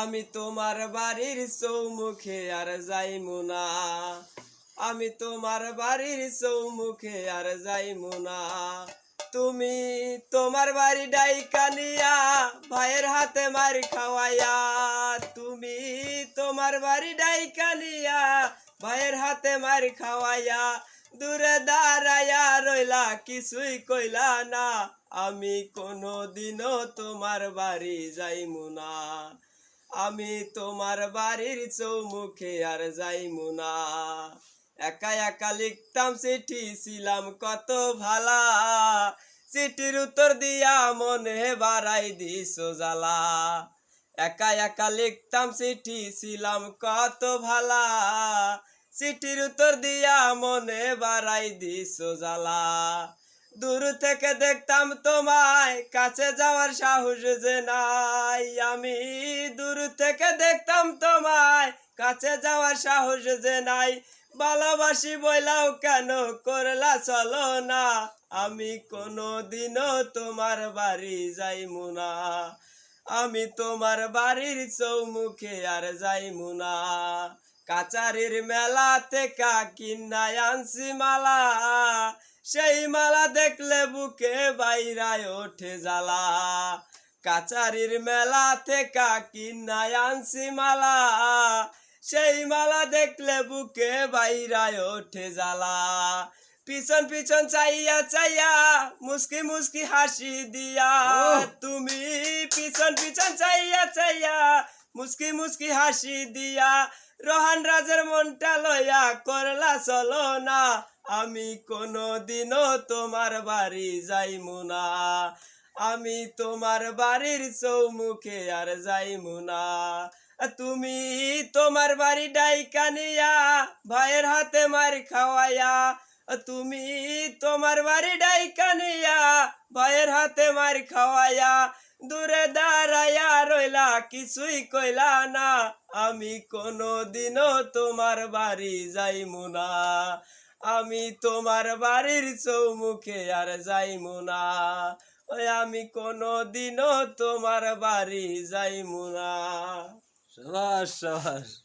আমি তোমার বাড়ির চৌমুখে আর যাইমু না। আমি তোমার বাড়ির চৌমুখে আর যাইমু না। তুমি তোমার বাড়ি ডাইকা নিয়া ভাইয়ের হাতে মার খাওয়াইয়া, তুমি তোমার বাড়ি ডাইকা নিয়া ভাইয়ের হাতে মার খাওয়াইয়া, দূরে দাঁড়াইয়া রইলা, কিছুই কইলা না। আমি কোনো দিনও তোমার বাড়ি যাইমু না। আমি তোমার বাড়ির চৌমুখে আর যাইমু না। একা একা লিখতাম চিঠি, ছিলাম কত ভালা। চিঠির উত্তর দিয়া মনে বাড়াই দিস জ্বালা। একা একা লিখতাম চিঠি, ছিলাম কত ভালা। চিঠির উত্তর দিয়া মনে বাড়াই দিস জ্বালা। দূর থেকে দেখতাম তোমায়, কাছে যাওয়ার সাহস যে নাই। আমি দূর থেকে দেখতাম তোমায়, কাছে যাওয়ার সাহস যে নাই। ভালোবাসি বইলাও কেন করলা চলো না। আমি কোনো দিনও তোমার বাড়ি যাইমু না। আমি তোমার বাড়ির চৌমুখে আর যাইমু না। কাচারির মেলা থেকে কিনায় আনছি মালা। সেই মালা দেখলে বুকে বাইরায় ওঠে জ্বালা। কাচারির মেলা থেকে কিনায় আনছি মালা। সেই মালা দেখলে বুকে বাইরায় ওঠে জ্বালা। পিছন পিছন চাইয়া চাইয়া মুস্কি মুস্কি হাসি দিয়া তুমি পিছন পিছন চাইয়া চাইয়া মুস্কি মুস্কি হাসি দিয়া, রোহান রাজের মনটা লইয়া করলা, চলো না, আমি কোনো দিনও তোমার বাড়ি যাইমু না। আমি তোমার বাড়ির চৌমুখে আর যাইমু না। তুমি তোমার বাড়ি ডাইকা নিয়া, ভাইয়ের হাতে মার খাওয়াইয়া, তুমি তোমার বাড়ি ডাইকা নিয়া, ভাইয়ের হাতে মার খাওয়াইয়া দূরে দাঁড়াইয়া রইলা, কিছুই কইলা না। আমি কোনো দিনও তোমার বাড়ি যাইমু না। আমি তোমার বাড়ির চৌমুখে আর যাইমু না। ওই আমি কোনো দিনও তোমার বাড়ি যাইমু না। সবাস সাবাস